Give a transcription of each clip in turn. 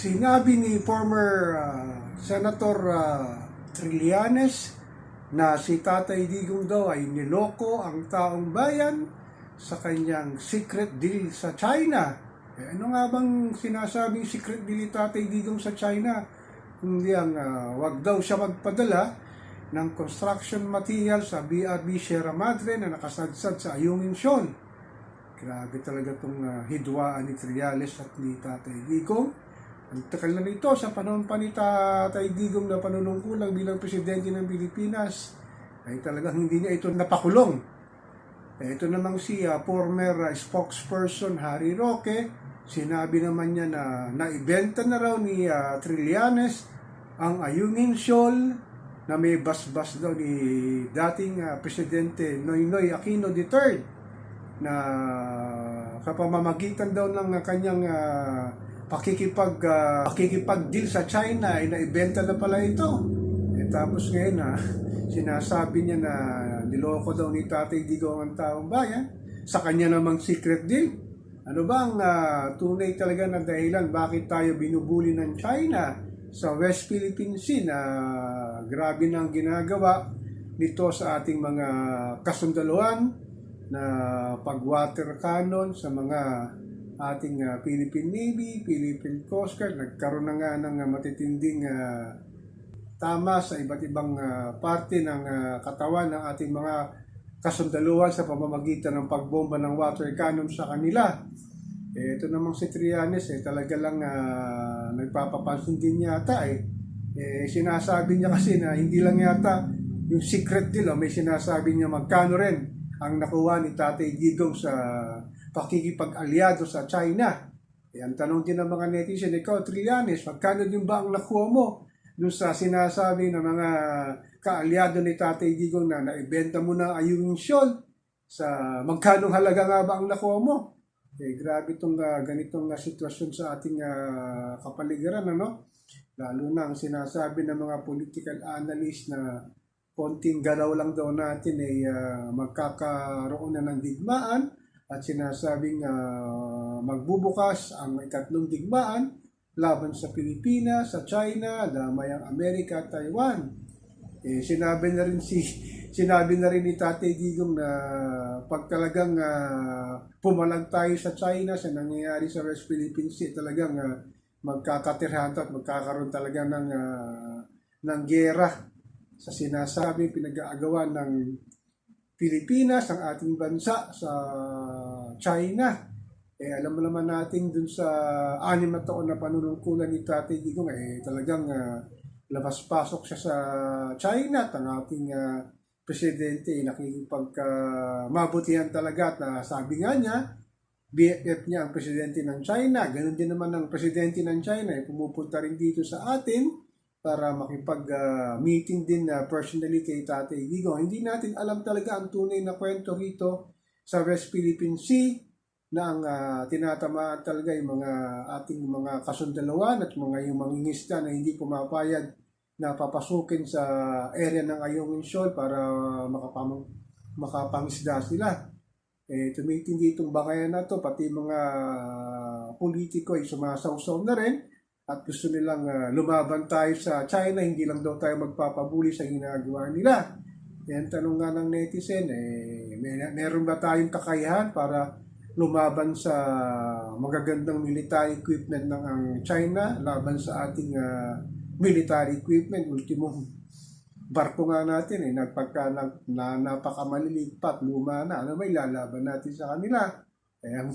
Sinabi ni former ah, Senator ah, Trillanes na si Tatay Digong daw ay niloko ang taong bayan sa kanyang secret deal sa China. Eh, ano nga bang sinasabing secret deal ni Tatay Digong sa China? Kundi ang ah, wag daw siya magpadala ng construction material sa BRB Sierra Madre na nakasadsad sa Ayungin Shoal. Grabe talaga itong uh, hidwaan ni Triales at ni Tatay Digong. Ang takal na nito sa panahon pa ni Tatay Digong na panunungkulang bilang presidente ng Pilipinas ay talagang hindi niya ito napakulong. Eh, ito namang si uh, former uh, spokesperson Harry Roque, sinabi naman niya na naibenta na raw ni uh, Trillanes ang Ayungin Shoal na may basbas daw ni dating uh, presidente Noynoy Aquino III na kapamamagitan daw ng kanyang ah, pakikipag ah, pakikipag-deal sa China ay naibenta na pala ito. Eh, tapos ngayon na sinasabi niya na niloko daw ni Tatay Digong ang taong bayan sa kanya namang secret deal. Ano ba ang ah, tunay talaga na dahilan bakit tayo binubuli ng China sa West Philippine Sea na grabe na ang ginagawa nito sa ating mga kasundaluhan na pag-water cannon sa mga ating ah, Philippine Navy, Philippine Coast Guard, nagkaroon na nga ng ah, matitinding ah, tama sa iba't ibang ah, parte ng ah, katawan ng ating mga kasundaluhan sa pamamagitan ng pagbomba ng water cannon sa kanila. Eh, ito namang si Trianes, eh, talaga lang ah, nagpapapansin din yata eh. eh. Sinasabi niya kasi na hindi lang yata yung secret deal, may sinasabi niya magkano rin ang nakuha ni Tatay Digong sa pakikipag-alyado sa China. Eh, ang tanong din ng mga netizen, ikaw Trillanes, magkano din ba ang nakuha mo dun sa sinasabi ng mga kaalyado ni Tatay Digong na naibenta mo na ayung shoal sa magkano halaga nga ba ang nakuha mo? Eh, grabe itong ah, ganitong ah, sitwasyon sa ating ah, kapaligiran, ano? Lalo na ang sinasabi ng mga political analyst na konting galaw lang daw natin ay ah, magkakaroon na ng digmaan at sinasabing ah, magbubukas ang ikatlong digmaan laban sa Pilipinas, sa China, damay ang Amerika Taiwan. Eh, sinabi na rin si sinabi na rin ni Tate Digong na pag talagang ah, pumalag tayo sa China sa nangyayari sa West Philippine Sea, talagang uh, magkakatirhan at magkakaroon talaga ng ah, ng gera sa sinasabi pinag-aagawa ng Pilipinas, ang ating bansa sa China. Eh, alam mo naman natin dun sa anim na taon na panunungkulan ni Tatay Digong, eh, talagang ah, labas-pasok siya sa China at ang ating ah, presidente ay nakikipagka mabutihan talaga at na sabi nga niya, BFF niya ang presidente ng China. Ganon din naman ang presidente ng China, eh, pumupunta rin dito sa atin para makipag-meeting din na personally kay Tatay Digong. Hindi natin alam talaga ang tunay na kwento rito sa West Philippine Sea na ang ah, tinatamaan talaga yung mga ating mga kasundalawan at mga yung mangingisda na hindi pumapayag na papasukin sa area ng Ayungin Shoal para makapamang, makapangisda sila. Eh, tumitindi itong bangayan na to, pati mga politiko ay sumasawsaw na rin at gusto nilang ah, lumaban tayo sa China, hindi lang daw tayo magpapabuli sa ginagawa nila. Yan tanong nga ng netizen, eh, may, meron ba tayong kakayahan para lumaban sa magagandang military equipment ng ang China laban sa ating ah, military equipment. Ultimong barko nga natin eh, nagpagka na, na napakamalilig pa at luma na, ano may lalaban natin sa kanila? Kaya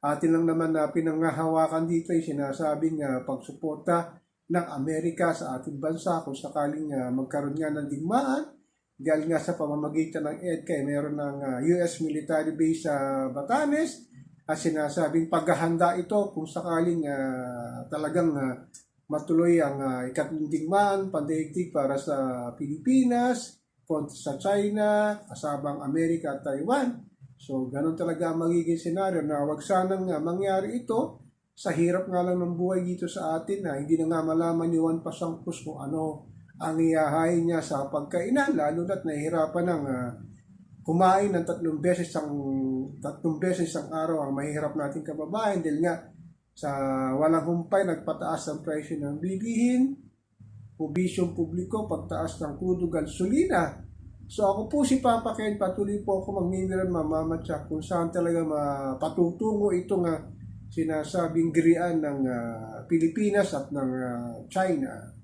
atin lang naman na pinangahawakan dito ay sinasabing uh, pagsuporta ng Amerika sa ating bansa kung sakaling ah, magkaroon nga ng digmaan dahil nga sa pamamagitan ng EDCA ay meron ng ah, US military base sa Batanes at sinasabing paghahanda ito kung sakaling ah, talagang ah, matuloy ang uh, ikatlong digmaan pandaigdig para sa Pilipinas, kontra sa China, kasabang Amerika at Taiwan. So, ganun talaga ang magiging senaryo na wag sanang uh, mangyari ito sa hirap nga lang ng buhay dito sa atin na hindi na nga malaman ni Juan Pasangpus kung ano ang iyahain niya sa pagkainan, lalo na't nahihirapan ng uh, kumain ng tatlong beses ang tatlong beses ang araw ang mahihirap nating kababayan dahil nga sa walang humpay, nagpataas ang presyo ng bilihin, probisyong publiko, pagtaas ng krudo gasolina. So ako po si Papa Ken, patuloy po ako magmimiran mamamatsak kung saan talaga mapatutungo itong uh, sinasabing girian ng ah, Pilipinas at ng ah, China.